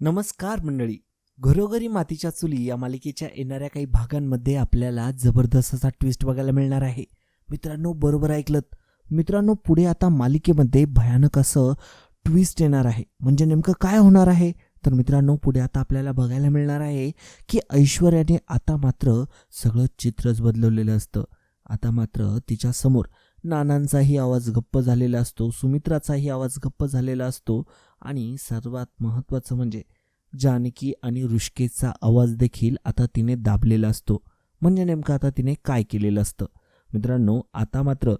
नमस्कार मंडळी. घरोघरी मातीच्या चुली या मालिकेच्या येणाऱ्या काही भागांमध्ये आपल्याला जबरदस्त असा ट्विस्ट बघायला मिळणार आहे. मित्रांनो बरोबर ऐकलं मित्रांनो पुढे आता मालिकेमध्ये भयानक असं ट्विस्ट येणार आहे. म्हणजे नेमकं काय होणार आहे? तर मित्रांनो पुढे आता आपल्याला बघायला मिळणार आहे की ऐश्वर्याने आता मात्र सगळं चित्रच बदलवलेलं असतं. आता मात्र तिच्यासमोर नानांचाही आवाज गप्प झालेला असतो सुमित्राचाही आवाज गप्प झालेला असतो. आणि सर्वात महत्त्वाचं म्हणजे जानकी आणि ऋषिकेशचा आवाज देखील आता तिने दाबलेला असतो. म्हणजे नेमकं आता तिने काय केलेलं असतं? मित्रांनो आता मात्र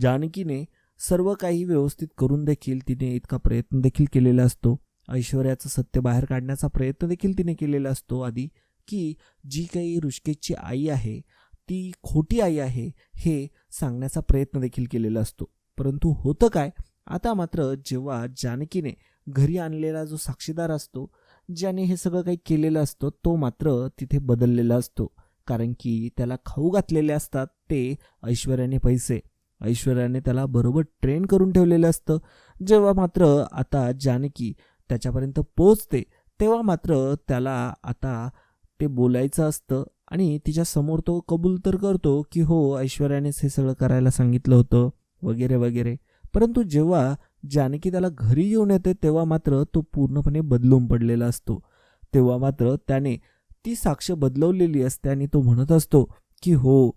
जानकीने सर्व काही व्यवस्थित करून देखील तिने इतका प्रयत्न देखील केलेला असतो. ऐश्वर्याचं सत्य बाहेर काढण्याचा प्रयत्न देखील तिने केलेला असतो आधी की जी काही ऋषिकेशची आई आहे ती खोटी आई आहे हे सांगण्याचा प्रयत्न देखील केलेला असतो. परंतु होतं काय? आता मात्र जेव्हा जानकीने घरी आणलेला जो साक्षीदार असतो ज्याने हे सगळं काही केलेलं असतं तो मात्र तिथे बदललेला असतो. कारण की त्याला खाऊ घातलेले असतात ते ऐश्वर्याने पैसे. ऐश्वर्याने त्याला बरोबर ट्रेन करून ठेवलेलं असतं. जेव्हा मात्र आता जानकी त्याच्यापर्यंत पोचते तेव्हा मात्र त्याला आता ते बोलायचं असतं आणि तिच्या समोर तो कबूल तर करतो की हो ऐश्वर्यानेच हे सगळं करायला सांगितलं होतं वगैरे वगैरे. परंतु जेव्हा जानकी त्याला घरी येऊन येते तेव्हा मात्र तो पूर्णपणे बदलून पडलेला असतो. तेव्हा मात्र त्याने ती साक्ष बदलवलेली असते आणि तो म्हणत असतो की हो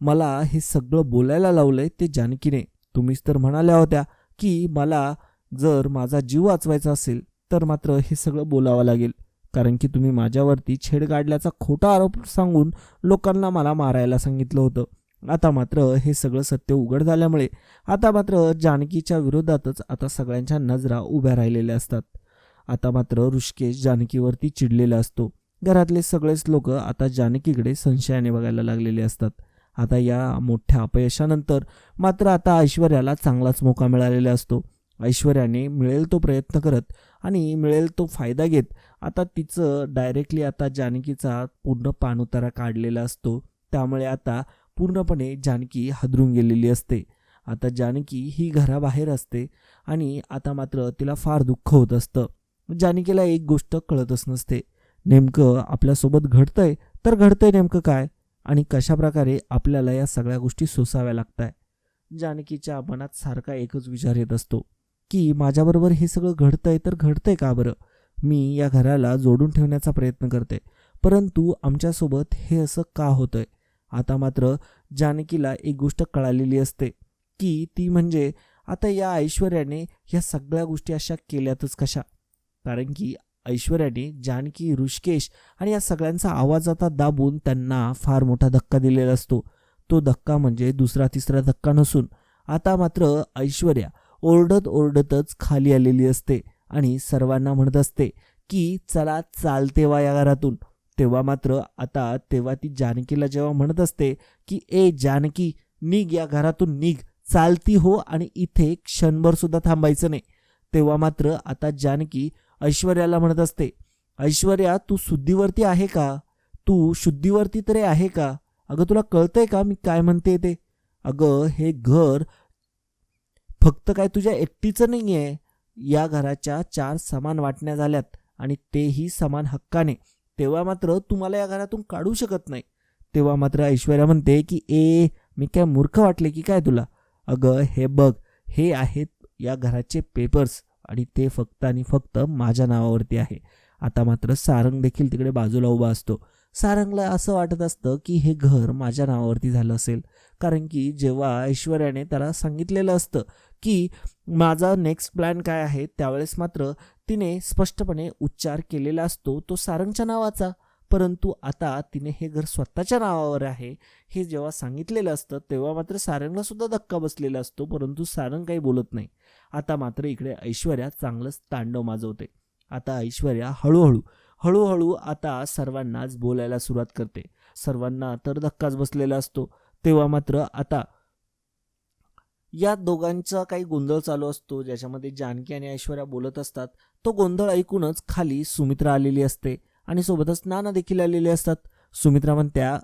मला हे सगळं बोलायला लावलंय ते जानकीने. तुम्हीच तर म्हणाल्या होत्या की मला जर माझा जीव वाचवायचा असेल तर मात्र हे सगळं बोलावं लागेल. कारण की तुम्ही माझ्यावरती छेड काढल्याचा खोटा आरोप सांगून लोकांना मला मारायला सांगितलं होतं. आता मात्र हे सगळं सत्य उघड झाल्यामुळे आता मात्र जानकीच्या विरोधातच आता सगळ्यांच्या नजरा उभ्या राहिलेल्या असतात. आता मात्र ऋषिकेश जानकीवरती चिडलेला असतो. घरातले सगळेच लोक आता जानकीकडे संशयाने बघायला लागलेले असतात. आता या मोठ्या अपयशानंतर मात्र आता ऐश्वर्याला चांगलाच मोका मिळालेला असतो. ऐश्वर्याने मिळेल तो प्रयत्न करत आणि मिळेल तो फायदा घेत आता तिचं डायरेक्टली आता जानकीचा पूर्ण पाणउतारा काढलेला असतो. त्यामुळे आता पूर्णपणे जानकी हादरून गेलेली असते. आता जानकी ही घराबाहेर असते आणि आता मात्र तिला फार दुःख होत असतं. जानकीला एक गोष्ट कळतच नसते. नेमकं आपल्यासोबत घडतंय? तर घडतंय नेमकं काय? आणि कशा प्रकारे आपल्याला या सगळ्या गोष्टी सोसाव्या आहे जानकीच्या मनात सारखा एकच विचार येत असतो की माझ्याबरोबर हे सगळं घडतंय तर घडतंय का बरं? मी या घराला जोडून ठेवण्याचा प्रयत्न करते परंतु आमच्यासोबत हे असं का होतंय? आता मात्र जानकीला एक गोष्ट कळालेली असते की ती म्हणजे आता या ऐश्वर्याने ह्या सगळ्या गोष्टी अशा केल्यातच कशा? कारण की ऐश्वर्याने जानकी ऋषिकेश आणि या सगळ्यांचा आवाज आता दाबून त्यांना फार मोठा धक्का दिलेला असतो. तो धक्का म्हणजे दुसरा तिसरा धक्का नसून आता मात्र ऐश्वर्या ओरडत ओरडतच खाली आलेली असते आणि सर्वांना म्हणत असते की चला चालते वा या घरातून. तेव्हा मात्र आता तेव्हा ती जानकीला जेव्हा म्हणत असते की ए जानकी निघ या घरातून निघ. चालती हो आणि इथे क्षणभर सुद्धा थांबायचं नाही. तेव्हा मात्र आता जानकी ऐश्वर्याला म्हणत असते ऐश्वर्या तू शुद्धीवरती आहे का? तू शुद्धीवरती तरी आहे का? अगं तुला कळतंय का मी काय म्हणते ते? अगं हे घर फक्त काय तुझ्या एकटीचं नाही आहे या घराच्या चार समान वाटण्या झाल्यात आणि तेही समान हक्काने. तेव्हा मात्र तुम्हाला या घरातून काढू शकत नाही. तेव्हा मात्र ऐश्वर्या म्हणते की ए मी काय मूर्ख वाटले की काय तुला? अगं हे बघ हे आहेत या घराचे पेपर्स आणि ते फक्त आणि फक्त माझ्या नावावरती आहे. आता मात्र सारंग देखील तिकडे बाजूला उभा असतो. सारंगला असं वाटत असतं की हे घर माझ्या नावावरती झालं असेल. कारण की जेव्हा ऐश्वर्याने त्याला सांगितलेलं असतं की माझा नेक्स्ट प्लॅन काय आहे त्यावेळेस मात्र तिने स्पष्टपणे उच्चार केलेला असतो तो सारंगच्या नावाचा. परंतु आता तिने हे घर स्वतःच्या नावावर आहे हे जेव्हा सांगितलेलं असतं तेव्हा मात्र सारंगला सुद्धा धक्का बसलेला असतो परंतु सारंग काही बोलत नाही. आता मात्र इकडे ऐश्वर्या चांगलंच तांडव माजवते. आता ऐश्वर्या हळूहळू हळूहळू आता सर्वांनाच बोलायला सुरुवात करते. सर्वांना तर धक्काच बसलेला असतो. तेव्हा मात्र आता या दोघांचा काही गोंधळ चालू असतो ज्याच्यामध्ये जानकी आणि ऐश्वर्या बोलत असतात. तो गोंधळ ऐकूनच खाली सुमित्रा आलेली असते आणि सोबतच नाना देखील आलेले असतात. सुमित्रा म्हणत्या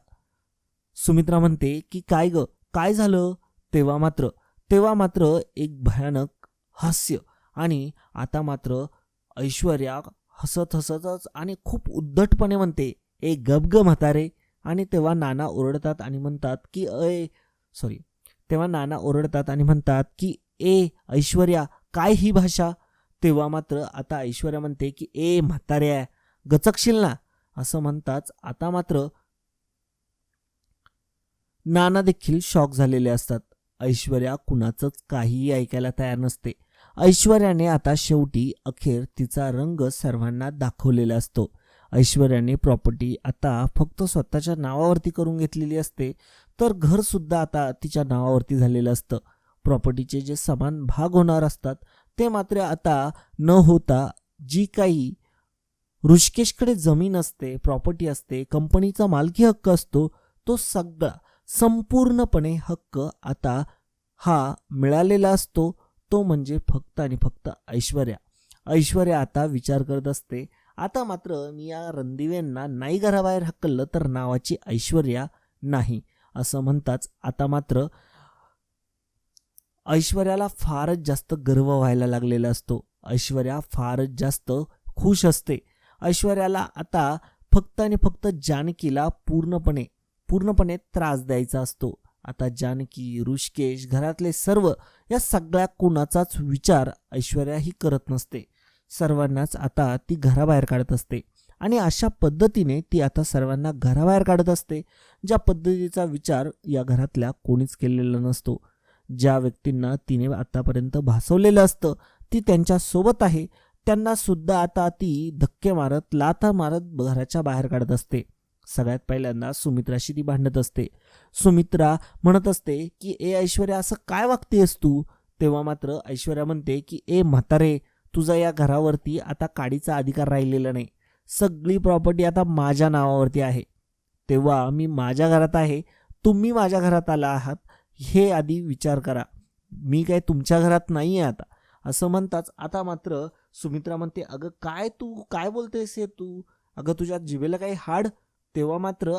सुमित्रा म्हणते की काय ग? काय झालं? तेव्हा मात्र तेव्हा मात्र एक भयानक हास्य आणि आता मात्र ऐश्वर्या हसत हसतच आणि खूप उद्धटपणे म्हणते ए गब ग म्हातारे. आणि तेव्हा नाना ओरडतात आणि म्हणतात की अय सॉरी तेव्हा नाना ओरडतात आणि म्हणतात की ए ऐश्वर्या काय ही भाषा? तेव्हा मात्र आता ऐश्वर्या म्हणते की ए म्हाताऱ्या गचकशील ना. असं म्हणताच आता मात्र नाना देखील शॉक झालेले असतात. ऐश्वर्या कुणाचंच काहीही ऐकायला तयार नसते. ऐश्वर्याने आता शेवटी अखेर तिचा रंग सर्वांना दाखवलेला असतो. ऐश्वर्याने प्रॉपर्टी आता फक्त स्वतःच्या नावावरती करून घेतलेली असते तर घरसुद्धा आता तिच्या नावावरती झालेलं असतं. प्रॉपर्टीचे जे समान भाग होणार असतात ते मात्र आता न होता जी काही ऋषिकेशकडे जमीन असते प्रॉपर्टी असते कंपनीचा मालकी हक्क असतो तो सगळा संपूर्णपणे हक्क आता हा मिळालेला असतो. तो म्हणजे फक्त आणि फक्त ऐश्वर्या. ऐश्वर्या आता विचार करत असते आता मात्र मी या रणदिव्यांना नाही घराबाहेर हकललं तर नावाची ऐश्वर्या नाही असं म्हणताच आता मात्र ऐश्वर्याला फारच जास्त गर्व व्हायला लागलेला असतो. ऐश्वर्या फारच जास्त खुश असते. ऐश्वर्याला आता फक्त आणि फक्त जानकीला पूर्णपणे पूर्णपणे त्रास द्यायचा असतो. आता जानकी ऋषिकेश घरातले सर्व या सगळ्या कोणाचाच विचार ऐश्वर्या ही करत नसते. सर्वांनाच आता ती घराबाहेर काढत असते आणि अशा पद्धतीने ती आता सर्वांना घराबाहेर काढत असते. ज्या पद्धतीचा विचार या घरातल्या कोणीच केलेला नसतो. ज्या व्यक्तींना तिने आतापर्यंत भासवलेलं असतं ती त्यांच्यासोबत आहे. त्यांनासुद्धा आता ती धक्के मारत लाथा मारत घराच्या बाहेर काढत असते. सगळ्यात पहिल्यांदा सुमित्राशी ती भांडत असते. सुमित्रा म्हणत असते की ए ऐश्वर्या असं काय वागतेस तू? तेव्हा मात्र ऐश्वर्या म्हणते की ए म्हातारे तुझा या घरावरती आता काडीचा अधिकार राहिलेला नाही. सगळी प्रॉपर्टी आता माझ्या नावावरती आहे. तेव्हा मी माझ्या घरात आहे तुम्ही माझ्या घरात आला आहात हे आधी विचार करा. मी काय तुमच्या घरात नाही आहे आता. असं म्हणताच आता मात्र सुमित्रा म्हणते अगं काय तू? काय बोलतेस हे तू? अगं तुझ्या जिभेला काही हाड तेव्हा मात्र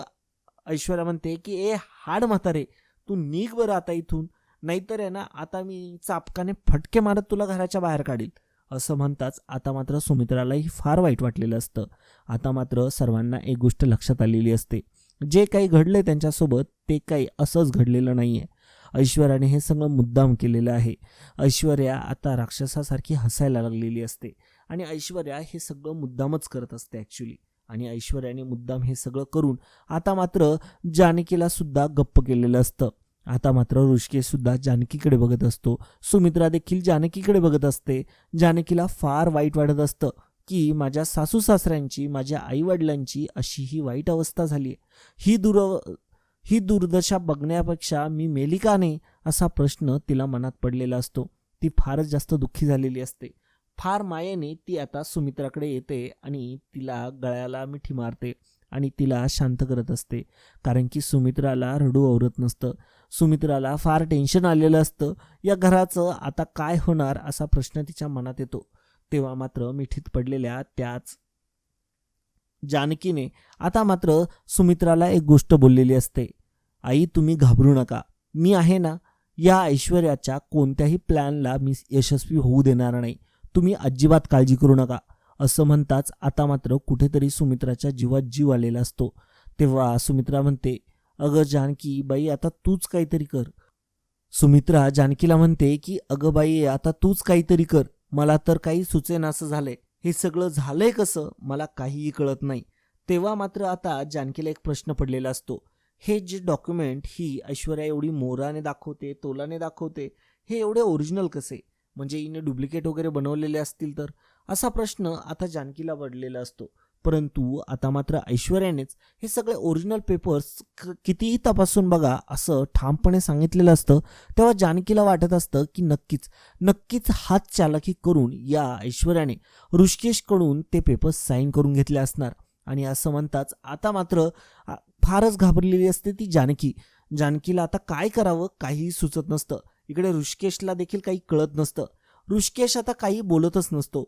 ऐश्वर्या म्हणते की ए हाड म्हातारे तू निघ बरं आता इथून. नाहीतर आहे ना आता मी चापकाने फटके मारत तुला घराच्या बाहेर काढील असं म्हणताच आता मात्र सुमित्रालाही फार वाईट वाटलेलं असतं. आता मात्र सर्वांना एक गोष्ट लक्षात आलेली असते. जे काही घडले त्यांच्यासोबत ते काही असंच घडलेलं नाही आहे ऐश्वर्याने हे सगळं मुद्दाम केलेलं आहे. ऐश्वर्या आता राक्षसासारखी हसायला लागलेली असते आणि ऐश्वर्या हे सगळं मुद्दामच करत असते ॲक्च्युली आणि ऐश्वर्याने मुद्दाम हे सगळं करून आता मात्र जानकीला सुद्धा गप्प केलेलं असतं. आता मात्र ऋषिकेशसुद्धा जानकीकडे बघत असतो. सुमित्रा देखील जानकीकडे बघत असते. जानकीला फार वाईट वाटत असतं की माझ्या सासू सासऱ्यांची माझ्या आईवडिलांची अशी ही वाईट अवस्था झाली ही दुर ही दुर्दशा बघण्यापेक्षा मी मेली का नाही असा प्रश्न तिला मनात पडलेला असतो. ती फारच जास्त दुःखी झालेली असते. फार मायेने ती आता सुमित्राकडे येते आणि तिला गळ्याला मिठी मारते आणि तिला शांत करत असते. कारण की सुमित्राला रडू आवरत नसतं. सुमित्राला फार टेन्शन आलेलं असतं. या घराचं आता काय होणार असा प्रश्न तिच्या मनात येतो. तेव्हा मात्र मिठीत पडलेल्या त्याच जानकीने आता मात्र सुमित्राला एक गोष्ट बोललेली असते. आई तुम्ही घाबरू नका. मी आहे ना या ऐश्वर्याच्या कोणत्याही प्लॅनला मी यशस्वी होऊ देणार नाही. तुम्ही अजिबात काळजी करू नका. असं म्हणताच आता मात्र कुठेतरी सुमित्राच्या जीवात जीव आलेला असतो. तेव्हा सुमित्रा म्हणते अगं जानकी बाई आता तूच काहीतरी कर. सुमित्रा जानकीला म्हणते की अगं बाई आता तूच काहीतरी कर. मला तर काही सुचेनासं झालंय हे सगळं झालंय कसं? मला काहीही कळत नाही. तेव्हा मात्र आता जानकीला एक प्रश्न पडलेला असतो. हे जे डॉक्युमेंट ही ऐश्वर्या एवढी मोराने दाखवते तोलाने दाखवते हे एवढे ओरिजिनल कसे? म्हणजे हिने डुप्लिकेट वगैरे बनवलेले असतील तर? असा प्रश्न आता जानकीला पडलेला असतो. परंतु आता मात्र ऐश्वर्यानेच हे सगळे ओरिजिनल पेपर्स कितीही तपासून बघा असं ठामपणे सांगितलेलं असतं. तेव्हा जानकीला वाटत असतं की नक्कीच नक्कीच हात चालकी करून या ऐश्वर्याने ऋषिकेशकडून ते पेपर्स साईन करून घेतले असणार. आणि असं म्हणताच आता मात्र फारच घाबरलेली असते ती जानकी. जानकीला आता काय करावं काहीही सुचत नसतं. इकडे ऋषिकेशला देखील काही कळत नसतं. ऋषिकेश आता काही बोलतच नसतो.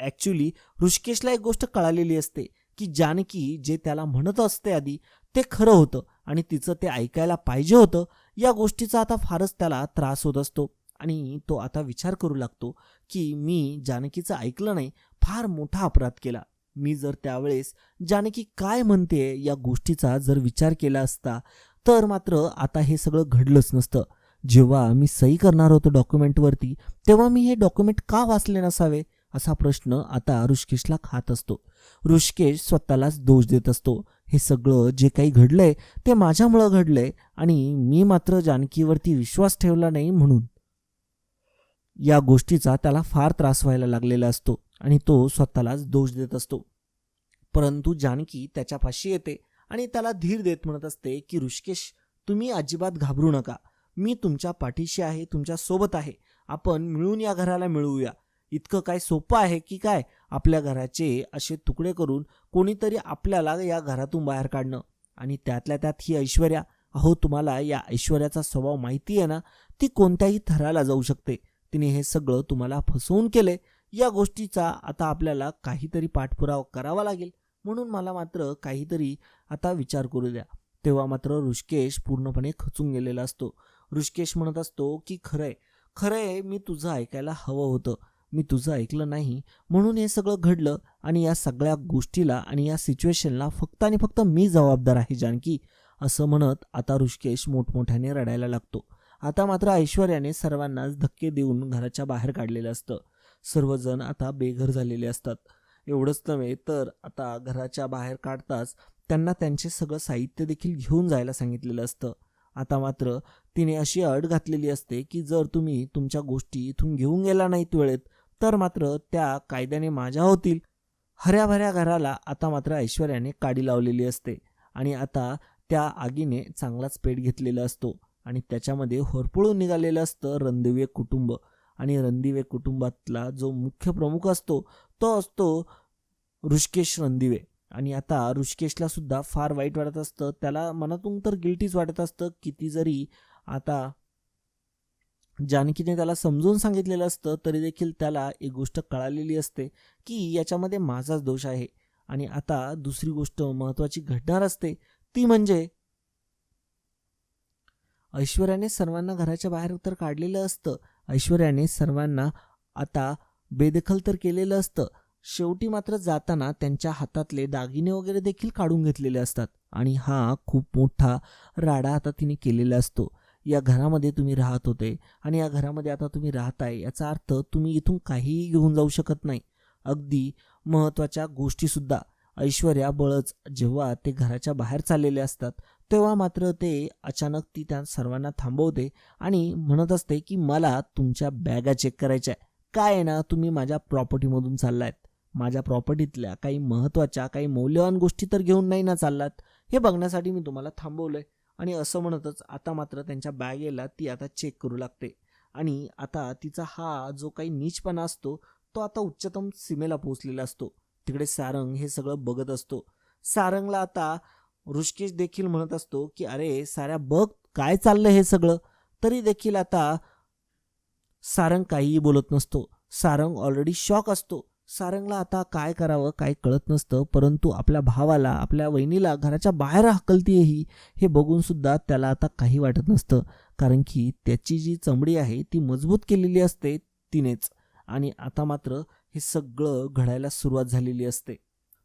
ॲक्च्युली ऋषिकेशला एक गोष्ट कळालेली असते की जानकी जे त्याला म्हणत असते आधी ते खरं होतं आणि तिचं ते ऐकायला पाहिजे होतं या गोष्टीचा आता फारच त्याला त्रास होत असतो. आणि तो आता विचार करू लागतो की मी जानकीचं ऐकलं नाही फार मोठा अपराध केला. मी जर त्यावेळेस जानकी काय म्हणते या गोष्टीचा जर विचार केला असता तर मात्र आता हे सगळं घडलंच नसतं. जेव्हा मी सही करणार होतो डॉक्युमेंटवरती तेव्हा मी हे डॉक्युमेंट का वाचले नसावे? असा प्रश्न आता ऋषिकेशला खात असतो. ऋषिकेश स्वतःलाच दोष देत असतो. हे सगळं जे काही घडलंय ते माझ्यामुळं घडलंय आणि मी मात्र जानकीवरती विश्वास ठेवला नाही म्हणून. या गोष्टीचा त्याला फार त्रास व्हायला लागलेला असतो आणि तो स्वतःलाच दोष देत असतो. परंतु जानकी त्याच्यापाशी येते आणि त्याला धीर देत म्हणत असते की ऋषिकेश तुम्ही अजिबात घाबरू नका. मी तुमच्या पाठीशी आहे तुमच्यासोबत आहे. आपण मिळून या घराला मिळवूया इतकं काय सोपं आहे की काय आपल्या घराचे असे तुकडे करून कोणीतरी आपल्याला या घरातून बाहेर काढणं? आणि त्यातल्या त्यात ही ऐश्वर्या. अहो तुम्हाला या ऐश्वर्याचा स्वभाव माहिती आहे ना? ती कोणत्याही थराला जाऊ शकते. तिने हे सगळं तुम्हाला फसवून केले या गोष्टीचा आता आपल्याला काहीतरी पाठपुरावा करावा लागेल. म्हणून मला मात्र काहीतरी आता विचार करू द्या. तेव्हा मात्र ऋषिकेश पूर्णपणे खचून गेलेला असतो. ऋषिकेश म्हणत असतो की खरंय खरंय मी तुझं ऐकायला हवं होतं. मी तुझं ऐकलं नाही. म्हणून हे सगळं घडलं आणि या सगळ्या गोष्टीला आणि या सिच्युएशनला फक्त आणि फक्त मी जबाबदार आहे जानकी. असं म्हणत आता ऋषिकेश मोठमोठ्याने रडायला लागतो. आता मात्र ऐश्वर्याने सर्वांनाच धक्के देऊन घराच्या बाहेर काढलेलं असतं. सर्वजण आता बेघर झालेले असतात. एवढंच नव्हे तर आता घराच्या बाहेर काढताच त्यांना त्यांचे सगळं साहित्य देखील घेऊन जायला सांगितलेलं असतं. आता मात्र तिने अशी अट घातलेली असते की जर तुम्ही तुमच्या गोष्टी इथून घेऊन गेला नाहीत वेळेत तर मात्र त्या कायद्याने माझ्या होतील. हऱ्याभऱ्या घराला आता मात्र ऐश्वर्याने काडी लावलेली असते आणि आता त्या आगीने चांगलाच पेट घेतलेला असतो आणि त्याच्यामध्ये होरपळून निघालेलं असतं रणदिवे कुटुंब आणि रणदिवे कुटुंबातला जो मुख्य प्रमुख असतो तो असतो ऋषिकेश रणदिवे. आणि आता ऋषिकेशला सुद्धा फार वाईट वाटत असतं त्याला मनातून तर गिल्टीच वाटत असतं किती जरी आता जानकीने त्याला समजून सांगितलेलं असतं तरी देखील त्याला एक गोष्ट कळालेली असते की याच्यामध्ये माझाच दोष आहे. आणि आता दुसरी गोष्ट महत्वाची घडणार असते ती म्हणजे ऐश्वर्याने सर्वांना घराच्या बाहेर तर काढलेलं असतं. ऐश्वर्याने सर्वांना आता बेदखल तर केलेलं असतं. शेवटी मात्र जाताना त्यांच्या हातातले दागिने वगैरे देखील काढून घेतलेले असतात. आणि हा खूप मोठा राडा आता तिने केलेला असतो. या घरामध्ये तुम्ही राहत होते आणि या घरामध्ये आता तुम्ही राहताय याचा अर्थ तुम्ही इथून काहीही घेऊन जाऊ शकत नाही. अगदी महत्त्वाच्या गोष्टीसुद्धा ऐश्वर्या बळच जेव्हा ते घराच्या बाहेर चाललेले असतात तेव्हा मात्र ते अचानक ती त्या सर्वांना थांबवते आणि म्हणत असते की मला तुमच्या बॅगा चेक करायच्या आहे काय आहे ना तुम्ही माझ्या प्रॉपर्टीमधून चाललायत. माझ्या प्रॉपर्टीतल्या काही महत्त्वाच्या काही मौल्यवान गोष्टी तर घेऊन नाही ना चाललात. हे बघण्यासाठी मी तुम्हाला थांबवलं आहे आणि असं म्हणतच आता मात्र त्यांच्या बॅगेला ती आता चेक करू लागते. आणि आता तिचा हा जो काही नीचपणा असतो तो आता उच्चतम सीमेला पोहोचलेला असतो. तिकडे सारंग हे सगळं बघत असतो. सारंगला आता ऋषकेश देखील म्हणत असतो की अरे साऱ्या बघ काय चाललं हे सगळं. तरी देखील आता सारंग काहीही बोलत नसतो. सारंग ऑलरेडी शॉक असतो. सारंगला आता काय करावं काय कळत नसतं परंतु आपल्या भावाला आपल्या वहिनीला घराच्या बाहेर हकलतीये ही हे बघूनसुद्धा त्याला आता काही वाटत नसतं. कारण की त्याची जी चमडी आहे ती मजबूत केलेली असते तिनेच. आणि आता मात्र हे सगळं घडायला सुरुवात झालेली असते.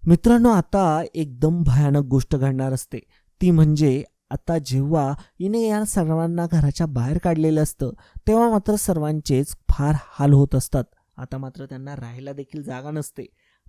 मित्रांनो आता एकदम भयानक गोष्ट घडणार असते. ती म्हणजे आता जेव्हा हिने या सर्वांना घराच्या बाहेर काढलेलं असतं तेव्हा मात्र सर्वांचेच फार हाल होत असतात. आता मात्र त्यांना राहायला देखील जागा नसते.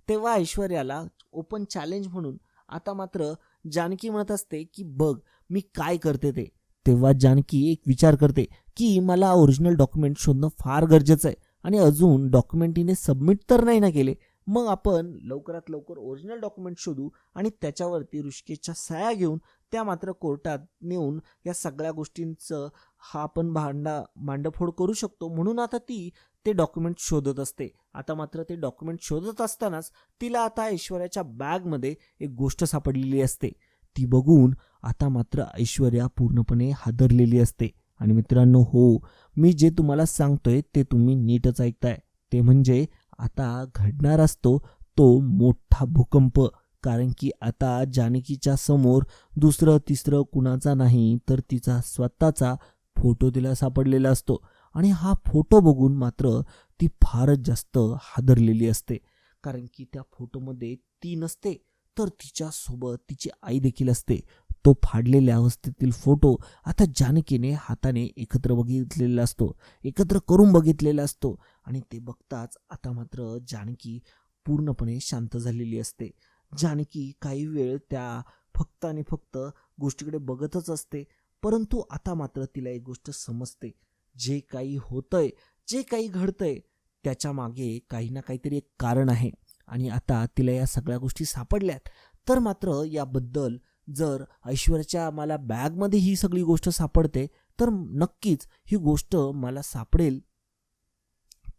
तेव्हा ऐश्वर्याला ओपन चॅलेंज म्हणून आता मात्र जानकी म्हणत असते की बघ मी काय करते ते? तेव्हा जानकी एक विचार करते की मला ओरिजिनल डॉक्युमेंट शोधणं फार गरजेचं आहे आणि अजून डॉक्युमेंट हिने सबमिट तर नाही ना केले. मग आपण लवकरात लवकर ओरिजिनल डॉक्युमेंट शोधू आणि त्याच्यावरती ऋषिकेशच्या सह्या घेऊन त्या मात्र कोर्टात नेऊन या सगळ्या गोष्टींचं हा आपण भांडा मांडफोड करू शकतो. म्हणून आता ती ते डॉक्युमेंट शोधत असते. आता मात्र ते डॉक्युमेंट शोधत असतानाच तिला आता ऐश्वर्याच्या बॅगमध्ये एक गोष्ट सापडलेली असते. ती बघून आता मात्र ऐश्वर्या पूर्णपणे हादरलेली असते. आणि मित्रांनो हो मी जे तुम्हाला सांगतोय ते तुम्ही नीटच ऐकताय. ते म्हणजे आता घडणार असतो तो मोठा भूकंप. कारण की आता जानकीच्या समोर दुसरं तिसरं कुणाचा नाही तर तिचा स्वतःचा फोटो तिला सापडलेला असतो. आणि हा फोटो बघून मात्र ती फारच जास्त हादरलेली असते. कारण की त्या फोटोमध्ये ती नसते तर तिच्यासोबत तिची आई देखील असते. तो फाडलेल्या अवस्थेतील फोटो आता जानकीने हाताने एकत्र बघितलेला असतो. एकत्र करून बघितलेला असतो. आणि ते बघताच आता मात्र जानकी पूर्णपणे शांत झालेली असते. जानकी काही वेळ त्या फक्त आणि फक्त गोष्टीकडे बघतच असते. परंतु आता मात्र तिला एक गोष्ट समजते. जे काही होतंय जे काही घडतंय त्याच्यामागे काही ना काहीतरी एक कारण आहे. आणि आता तिला या सगळ्या गोष्टी सापडल्यात. तर मात्र याबद्दल जर ऐश्वर्याच्या मला बॅगमध्ये ही सगळी गोष्ट सापडते तर नक्कीच ही गोष्ट मला सापडेल.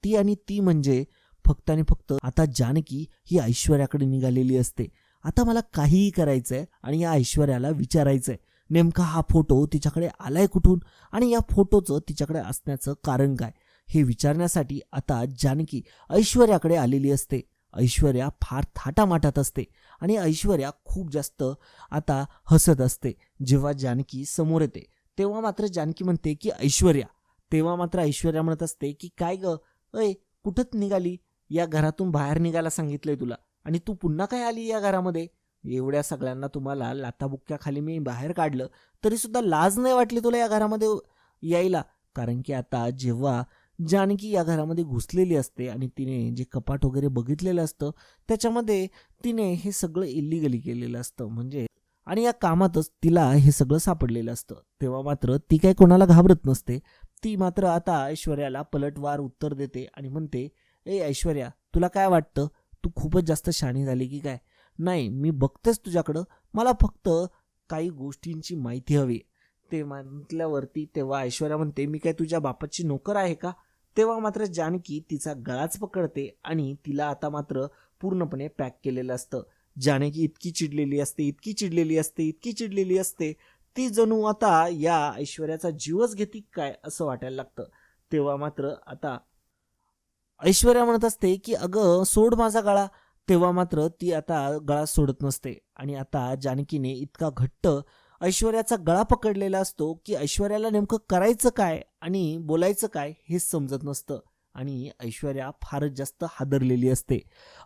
ती आणि ती म्हणजे फक्त आणि फक्त आता जानकी ही ऐश्वर्याकडे निघालेली असते. आता मला काहीही करायचंय आणि या ऐश्वर्याला विचारायचंय. नेमका हा फोटो तिच्याकडे आलाय कुठून आणि या फोटोचं तिच्याकडे असण्याचं कारण काय? हे विचारण्यासाठी आता जानकी ऐश्वर्याकडे आलेली असते. ऐश्वर्या फार थाटामाटात असते आणि ऐश्वर्या खूप जास्त आता हसत असते. जेव्हा जानकी समोर येते तेव्हा मात्र जानकी म्हणते की ऐश्वर्या. तेव्हा मात्र ऐश्वर्या म्हणत असते की काय ग? अय कुठंच निघाली? या घरातून बाहेर निघायला सांगितलंय तुला. आणि तू पुन्हा काय आली या घरामध्ये? एवढ्या सगळ्यांना तुम्हाला लाताबुक्क्याखाली मी बाहेर काढलं तरी सुद्धा लाज नाही वाटली तुला या घरामध्ये यायला. कारण की आता जेव्हा जानकी या घरामध्ये घुसलेली असते आणि तिने जे कपाट वगैरे बघितलेलं असतं त्याच्यामध्ये तिने हे सगळं इलिगली केलेलं असतं. म्हणजे आणि या कामातच तिला हे सगळं सापडलेलं असतं. तेव्हा मात्र ती काही कोणाला घाबरत नसते. ती मात्र आता ऐश्वर्याला पलटवार उत्तर देते आणि म्हणते ए ऐश्वर्या तुला काय वाटतं? तू खूपच जास्त शाणी झाली की काय? नाही मी बघतेच तुझ्याकडं. मला फक्त काही गोष्टींची माहिती हवी. ते म्हटल्यावरती तेव्हा ऐश्वर्या म्हणते मी काय तुझ्या बापाची नोकर आहे का? तेव्हा मात्र जानकी तिचा गळाच पकडते आणि तिला आता मात्र पूर्णपणे पॅक केलेलं असतं. जानकी इतकी चिडलेली असते इतकी चिडलेली असते इतकी चिडलेली असते. ती जणू आता या ऐश्वर्याचा जीवच घेते काय असं वाटायला लागतं. तेव्हा मात्र आता ऐश्वर्या म्हणत असते की अगं सोड माझा गळा. तेव्हा मात्र ती आता गळा सोडत नसते. आणि आता जानकीने इतका घट्ट ऐश्वर्याचा गळा पकडलेला असतो की ऐश्वर्याला नेमकं करायचं काय आणि बोलायचं काय हेच समजत नसतं. आणि ऐश्वर्या फारच जास्त हादरलेली असते.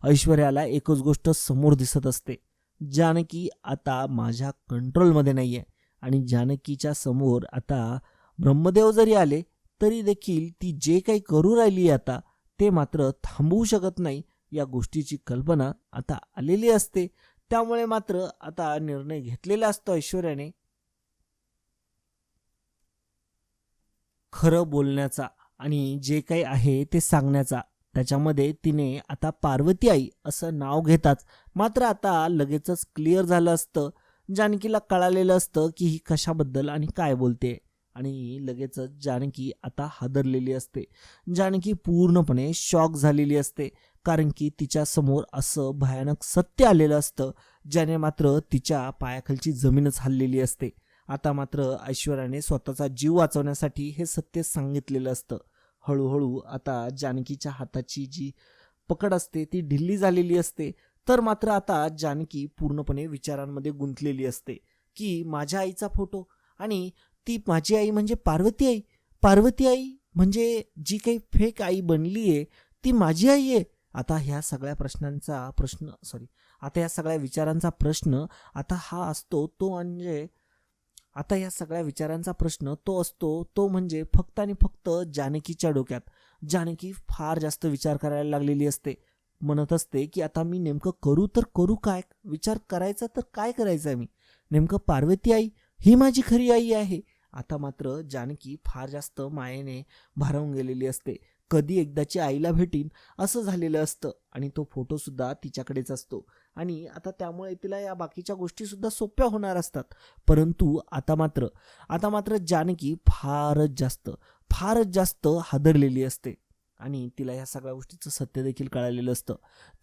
ऐश्वर्याला एकच गोष्ट समोर दिसत असते. जानकी आता माझ्या कंट्रोलमध्ये नाही आहे आणि जानकीच्या समोर आता ब्रह्मदेव जरी आले तरी देखील ती जे काही करू राहिली आता ते मात्र थांबवू शकत नाही. या गोष्टीची कल्पना आता आलेली असते. त्यामुळे मात्र आता निर्णय घेतलेला असतो ऐश्वर्याने. खरं बोलण्याचा आणि जे काही आहे ते सांगण्याचा. त्याच्यामध्ये तिने आता पार्वती आई असं नाव घेताच मात्र आता लगेचच क्लिअर झालं असतं. जानकीला कळालेलं असतं की ही कशाबद्दल आणि काय बोलते. आणि लगेचच जानकी आता हादरलेली असते. जानकी पूर्णपणे शॉक झालेली असते. कारण की तिच्या समोर असं भयानक सत्य आलेलं असतं ज्याने मात्र तिच्या पायाखालची जमीनच हललेली असते. आता मात्र ऐश्वर्याने स्वतःचा जीव वाचवण्यासाठी हे सत्य सांगितलेलं असतं. हळूहळू आता जानकीच्या हाताची जी पकड असते ती ढिल्ली झालेली असते. तर मात्र आता जानकी पूर्णपणे विचारांमध्ये गुंतलेली असते की माझ्या आईचा फोटो आणि ती माझी आई म्हणजे पार्वती आई. पार्वती आई म्हणजे जी काही फेक आई बनली आहे ती माझी आई आहे. आता ह्या सगळ्या प्रश्नांचा प्रश्न सॉरी आता या सगळ्या विचारांचा प्रश्न आता हा असतो तो म्हणजे आता या सगळ्या विचारांचा प्रश्न तो असतो तो म्हणजे फक्त आणि फक्त जानकीच्या डोक्यात. जानकी फार जास्त विचार करायला लागलेली असते. म्हणत असते की आता मी नेमकं करू तर करू काय? विचार करायचा तर काय करायचं आहे मी? नेमकं पार्वती आई ही माझी खरी आई आहे. आता मात्र जानकी फार जास्त मायेने भारावून गेलेली असते. कधी एकदाची आईला भेटीन असं झालेलं असतं आणि तो फोटोसुद्धा तिच्याकडेच असतो. आणि आता त्यामुळे तिला या बाकीच्या गोष्टीसुद्धा सोप्या होणार असतात. परंतु आता मात्र आता मात्र जानकी फारच जास्त फारच जास्त हादरलेली असते. आणि तिला या सगळ्या गोष्टीचं सत्य देखील कळालेलं असतं.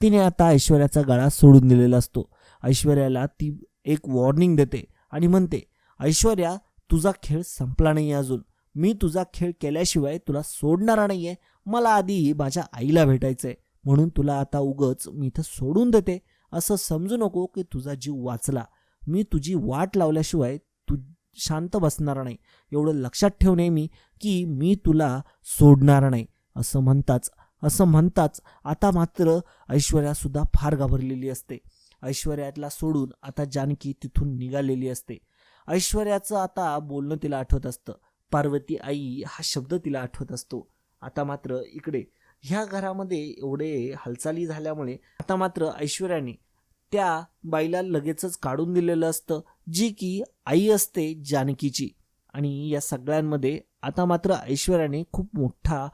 तिने आता ऐश्वर्याचा गळा सोडून दिलेला असतो. ऐश्वर्याला ती एक वॉर्निंग देते आणि म्हणते ऐश्वर्या तुझा खेळ संपला नाही अजून. मी तुझा खेळ केल्याशिवाय तुला सोडणारा नाही आहे मला आधी माझ्या आईला भेटायचं आहे म्हणून तुला आता उगच मी इथं सोडून देते. असं समजू नको की तुझा जीव वाचला. मी तुझी वाट लावल्याशिवाय तू शांत बसणार नाही. एवढं लक्षात ठेव नेहमी की मी तुला सोडणार नाही. असं म्हणताच असं म्हणताच आता मात्र ऐश्वर्यासुद्धा फार घाबरलेली असते. ऐश्वर्याला सोडून आता जानकी तिथून निघालेली असते. ऐश्वर्याचं आता बोलणं तिला आठवत असतं. पार्वती आई हा शब्द तिला आठवत असतो. आता मात्र इकडे ह्या घरामध्ये एवढे हालचाली झाल्यामुळे आता मात्र ऐश्वर्याने त्या बाईला लगेचच काढून दिलेलं असतं जी की आई असते जानकीची. आणि या सगळ्यांमध्ये आता मात्र ऐश्वर्याने खूप मोठा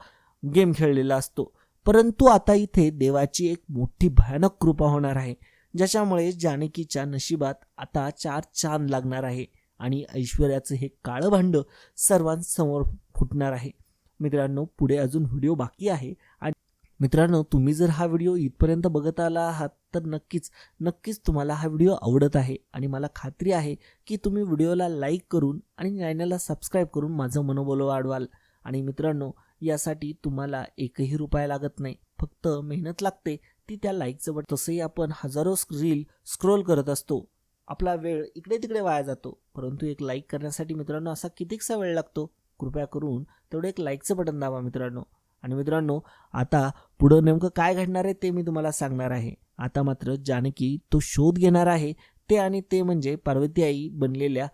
गेम खेळलेला असतो. परंतु आता इथे देवाची एक मोठी भयानक कृपा होणार आहे ज्याच्यामुळे जानकीच्या नशिबात आता चार चांद लागणार आहे. आणि ऐश्वर्याचं हे काळं भांडं सर्वांसमोर फुटणार आहे. मित्रांनो पुढे अजून व्हिडिओ बाकी आहे. आणि मित्रांनो तुम्ही जर हा व्हिडिओ इथपर्यंत बघत आला आहात तर नक्कीच नक्कीच तुम्हाला हा व्हिडिओ आवडत आहे. आणि मला खात्री आहे की तुम्ही व्हिडिओला लाईक करून आणि चॅनलला सबस्क्राईब करून माझं मनोबल वाढवाल. आणि मित्रांनो यासाठी तुम्हाला एकही रुपया लागत नाही. फक्त मेहनत लागते ती त्या लाईकचं बट तसंही आपण हजारो रील स्क्रोल करत असतो. आपला वेळ इकडे तिकडे वाया जातो. परंतु एक लाईक करण्यासाठी मित्रांनो असा कितीकसा वेळ लागतो? कृपया करून तेवढं एक लाईकचं बटन दाबा मित्रांनो. आणि मित्रांनो आता पुढं नेमकं काय घडणार आहे ते मी तुम्हाला सांगणार आहे. आता मात्र जानकी तो शोध घेणार आहे. ते आणि ते म्हणजे पार्वती आई बनलेल्या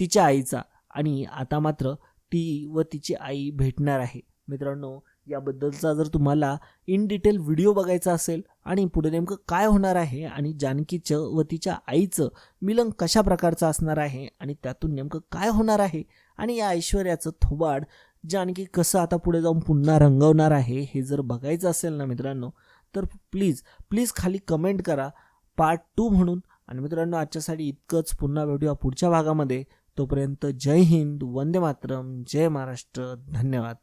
तिच्या आईचा. आणि आता मात्र ती व तिची आई भेटणार आहे. मित्रांनो याबद्दलचा जर तुम्हाला इन डिटेल व्हिडिओ बघायचा असेल आणि पुढे नेमकं काय होणार आहे आणि जानकीचं व तिच्या आईचं मिलन कशा प्रकारचं असणार आहे आणि त्यातून नेमकं काय होणार आहे आणि या ऐश्वर्याचं थोबाड जानकी कसं आता पुढे जाऊन पुन्हा रंगवणार आहे हे जर बघायचं असेल ना मित्रांनो तर प्लीज प्लीज खाली कमेंट करा. पार्ट टू म्हणून. आणि मित्रांनो आजच्यासाठी इतकंच. पुन्हा भेटूया पुढच्या भागामध्ये. तोपर्यंत जय हिंद वंदे मातरम जय महाराष्ट्र. धन्यवाद.